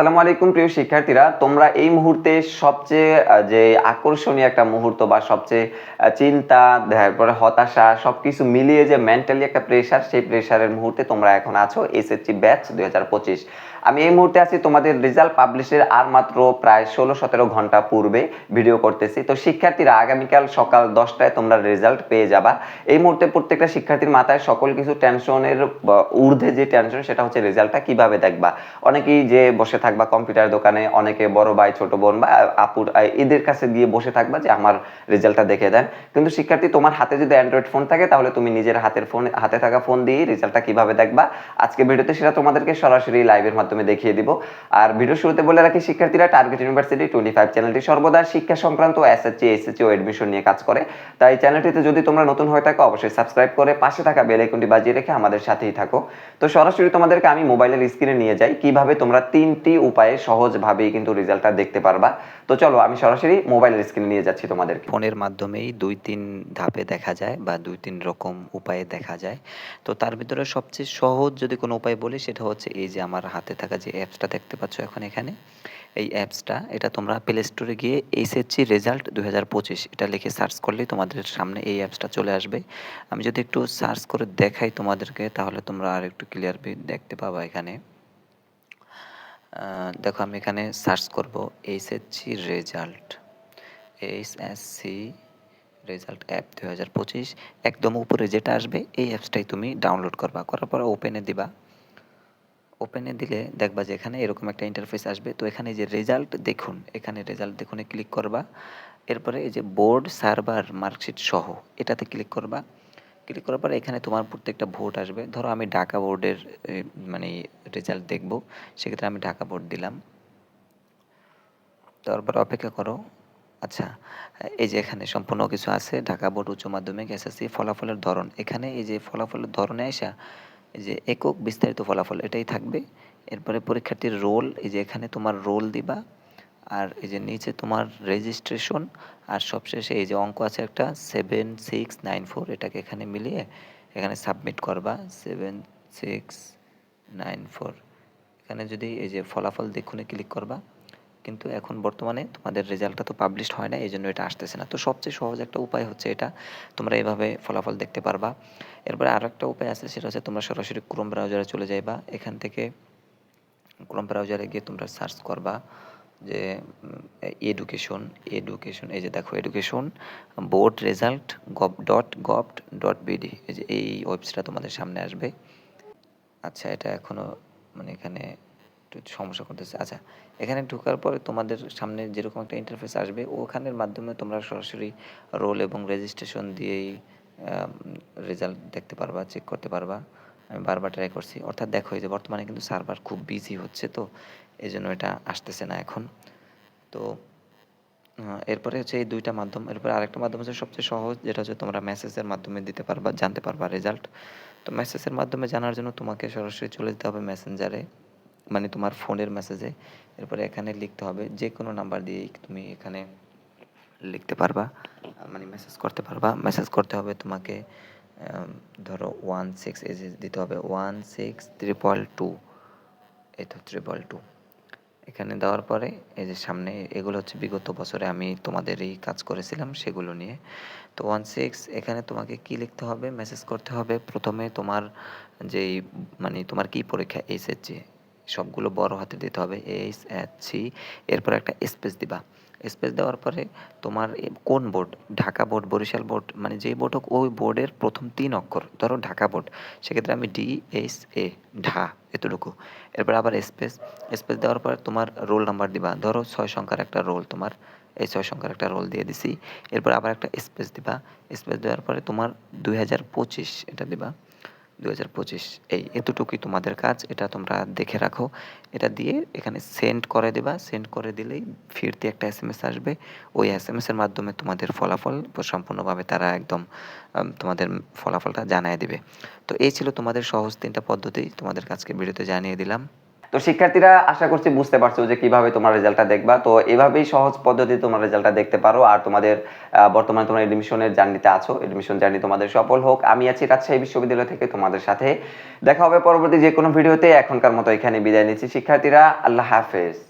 আসসালামু আলাইকুম, প্রিয় শিক্ষার্থীরা। তোমরা এই মুহূর্তে সবচেয়ে যে আকর্ষণীয় একটা মুহূর্ত বা সবচেয়ে চিন্তা, তারপরে হতাশা, সবকিছু মিলিয়ে যে মেন্টালি একটা প্রেশার সেই প্রেশারের মুহূর্তে তোমরা এখন আছো এসএসসি ব্যাচ দু হাজার পঁচিশ। আমি এই মুহূর্তে আছি তোমাদের রেজাল্ট পাবলিশের আর মাত্র প্রায় ষোলো সতেরো ঘণ্টা পূর্বে ভিডিও করতেছি। তো শিক্ষার্থীরা, আগামীকাল সকাল দশটায় তোমরা রেজাল্ট পেয়ে যাবা। এই মুহূর্তে প্রত্যেকটা শিক্ষার্থীর মাথায় সকল কিছু টেনশনের ঊর্ধ্বে যে টেনশন সেটা হচ্ছে রেজাল্টটা কীভাবে দেখবা? অনেকেই যে বসে থাকবা কম্পিউটার দোকানে, অনেকে বড় ভাই, ছোট বোন বা আপুর এদের কাছে গিয়ে বসে থাকবা যে আমার রেজাল্টটা দেখে দেন। কিন্তু শিক্ষার্থী, তোমার হাতে যদি অ্যান্ড্রয়েড ফোন থাকে, তাহলে তুমি নিজের হাতের ফোন হাতে থাকা ফোন দিয়ে রেজাল্টটা কীভাবে দেখবা? আজকে ভিডিওতে সেটা তোমাদেরকে সরাসরি লাইভের মাধ্যমে দেখিয়ে দিব। আর ভিডিও শুরুতে বলে রাখি, শিক্ষার্থীরা টার্গেট ইউনিভার্সিটি টোয়েন্টি ফাইভ চ্যানেলটি সর্বদা শিক্ষা সংক্রান্ত এসএসসি এসএসসি ও এডমিশন নিয়ে কাজ করে। তাই চ্যানেলটিতে যদি তোমরা নতুন হয়ে থাকো, অবশ্যই সাবস্ক্রাইব করে পাশে থাকা বেল আইকনটি বাজিয়ে রেখে আমাদের সাথেই থাকো। তো সরাসরি তোমাদেরকে আমি মোবাইলের স্ক্রিনে নিয়ে যাই। কীভাবে তোমরা তিনটি উপায়ে সহজভাবেই কিন্তু রেজাল্টটা দেখতে পারবা। তো চলো, আমি সরাসরি মোবাইলের স্ক্রিনে নিয়ে যাচ্ছি তোমাদেরকে। ফোনের মাধ্যমেই দুই তিন ধাপে দেখা যায় বা দুই তিন রকম উপায়ে দেখা যায়। তো তার ভিতরে সবচেয়ে সহজ যদি কোনো উপায় বলি, সেটা হচ্ছে এই যে আমার হাতে থাকা যে অ্যাপসটা দেখতে পাচ্ছ এখন এখানে, এই অ্যাপসটা এটা তোমরা প্লে স্টোরে গিয়ে এইচএসসি রেজাল্ট দুই হাজার পঁচিশ, এটা লিখে সার্চ করলেই তোমাদের সামনে এই অ্যাপসটা চলে আসবে। আমি যদি একটু সার্চ করে দেখাই তোমাদেরকে, তাহলে তোমরা আর একটু ক্লিয়ার দেখতে পাবা এখানে। দেখো আমি এখানে সার্চ করব HSC result HSC result app দুই হাজার পঁচিশ, একদম উপরে যেটা আসবে এই অ্যাপসটাই তুমি ডাউনলোড করবা, করার পর ওপেনে দিবা। ওপেনে দিলে দেখবা যে এখানে এরকম একটা ইন্টারফেস আসবে। তো এখানে যে রেজাল্ট দেখুন, এখানে রেজাল্ট দেখুনে ক্লিক করবা। এরপরে এই যে বোর্ড সার্ভার মার্কশিট সহ এটাতে ক্লিক করবা। ক্লিক করার পর এখানে তোমার প্রত্যেকটা ভোট আসবে। ধরো আমি ঢাকা বোর্ডের মানে রেজাল্ট দেখব, সেক্ষেত্রে আমি ঢাকা বোর্ড দিলাম। তারপর অপেক্ষা করো। আচ্ছা এই যে এখানে সম্পূর্ণ কিছু আছে, ঢাকা বোর্ড উচ্চ মাধ্যমিক এসএসসি ফলাফলের ধরন। এখানে এই যে ফলাফলের ধরনে আসা যে একক বিস্তারিত ফলাফল এটাই থাকবে। এরপরে পরীক্ষার্থীর রোল এই যে এখানে তোমার রোল দিবা। আর এই যে নিচে তোমার রেজিস্ট্রেশন আর সবশেষে এই যে অঙ্ক আছে একটা সেভেন সিক্স নাইন ফোর এটাকে এখানে মিলিয়ে এখানে সাবমিট করবা সেভেন সিক্স নাইন ফোর এখানে যদি এই যে ফলাফল দেখুনে ক্লিক করবা, কিন্তু এখন বর্তমানে তোমাদের রেজাল্টটা তো পাবলিশড হয় না এই জন্য এটা আসতেছে না। তো সবচেয়ে সহজ একটা উপায় হচ্ছে এটা, তোমরা এইভাবে ফলাফল দেখতে পারবা। এরপরে আরও একটা উপায় আছে, সেটা হচ্ছে তোমরা সরাসরি ক্রোম ব্রাউজারে চলে যাইবা। এখান থেকে ক্রোম ব্রাউজারে গিয়ে তোমরা সার্চ করবা। যে এডুকেশন এডুকেশন এই যে দেখো education board result gov dot gov dot BD এই যে এই ওয়েবসাইটটা তোমাদের সামনে আসবে। আচ্ছা এটা এখনও মানে এখানে একটু সমস্যা করতেছে। আচ্ছা এখানে ঢোকার পরে তোমাদের সামনে যেরকম একটা ইন্টারফেস আসবে, ওখানের মাধ্যমে তোমরা সরাসরি রোল এবং রেজিস্ট্রেশন দিয়েই রেজাল্ট দেখতে পারবা চেক করতে পারবা। আমি বারবার ট্রাই করছি। অর্থাৎ দেখো, এই যে বর্তমানে কিন্তু সার্ভার খুব বিজি হচ্ছে তো এই জন্য এটা আসতেছে না এখন। তো এরপরে হচ্ছে এই দুইটা মাধ্যম, এরপরে আরেকটা মাধ্যম হচ্ছে সবচেয়ে সহজ, যেটা হচ্ছে তোমরা মেসেজের মাধ্যমে দিতে পারবা, জানতে পারবা রেজাল্ট তো মেসেজের মাধ্যমে জানার জন্য তোমাকে সরাসরি চলে যেতে হবে মেসেঞ্জারে মানে তোমার ফোনের মেসেজে এরপরে এখানে লিখতে হবে যে কোনো নাম্বার দিয়েই তুমি এখানে লিখতে পারবা মানে মেসেজ করতে পারবা। মেসেজ করতে হবে তোমাকে ধরো ওয়ান সিক্স এই যে দিতে হবে ওয়ান সিক্স ট্রিপল টু এই তো ট্রিপল টু এখানে দেওয়ার পরে এই যে সামনে এগুলো হচ্ছে বিগত বছরে আমি তোমাদের এই কাজ করেছিলাম সেগুলো নিয়ে। তো ওয়ান সিক্স এখানে তোমাকে কি লিখতে হবে? মেসেজ করতে হবে। প্রথমে তোমার যেই মানে তোমার কি পরীক্ষা? এইচএসজি সবগুলো বড় হাতে দিতে হবে। এইচ এচ সি এরপর একটা স্পেস দিবা। স্পেস দেওয়ার পরে তোমার কোন board Dhaka board Barishal board মানে যেই বোর্ড হোক, ওই বোর্ডের প্রথম তিন অক্ষর, ধরো ঢাকা বোর্ড সেক্ষেত্রে আমি ডি এস এ ঢা, এতটুকু। এরপর আবার স্পেস স্পেস দেওয়ার পর তোমার রোল নাম্বার দিবা। ধরো ছয় সংখ্যার একটা রোল তোমার, এই ছয় সংখ্যার একটা রোল দিয়ে দিছি। এরপর আবার একটা স্পেস দিবা। স্পেস দেওয়ার পরে তোমার দুই হাজার পঁচিশ এটা দিবা। দুই হাজার পঁচিশ। এই এতটুকুই তোমাদের কাজ, এটা তোমরা দেখে রাখো। এটা দিয়ে এখানে সেন্ড করে দেবা। সেন্ড করে দিলেই ফিরতে একটা এস আসবে। ওই এস এসের মাধ্যমে তোমাদের ফলাফল সম্পূর্ণভাবে তারা একদম তোমাদের ফলাফলটা জানিয়ে দেবে। তো এই ছিল তোমাদের সহজ তিনটা পদ্ধতি। তোমাদের কাজকে ভিডিওতে জানিয়ে দিলাম। তো শিক্ষার্থীরা আশা করছি বুঝতে পারছ যে কীভাবে তোমার রেজাল্টটা দেখবা। তো এভাবেই সহজ পদ্ধতি তোমার রেজাল্টটা দেখতে পারো। আর তোমাদের বর্তমানে তোমরা এডমিশনের জার্নিতে আছো। এডমিশন জার্নি তোমাদের সফল হোক। আমি আছি রাজশাহী বিশ্ববিদ্যালয় থেকে তোমাদের সাথে। দেখা হবে পরবর্তী যে কোনো ভিডিওতে। এখনকার মতো এখানে বিদায় নিচ্ছি। শিক্ষার্থীরা, আল্লাহ হাফেজ।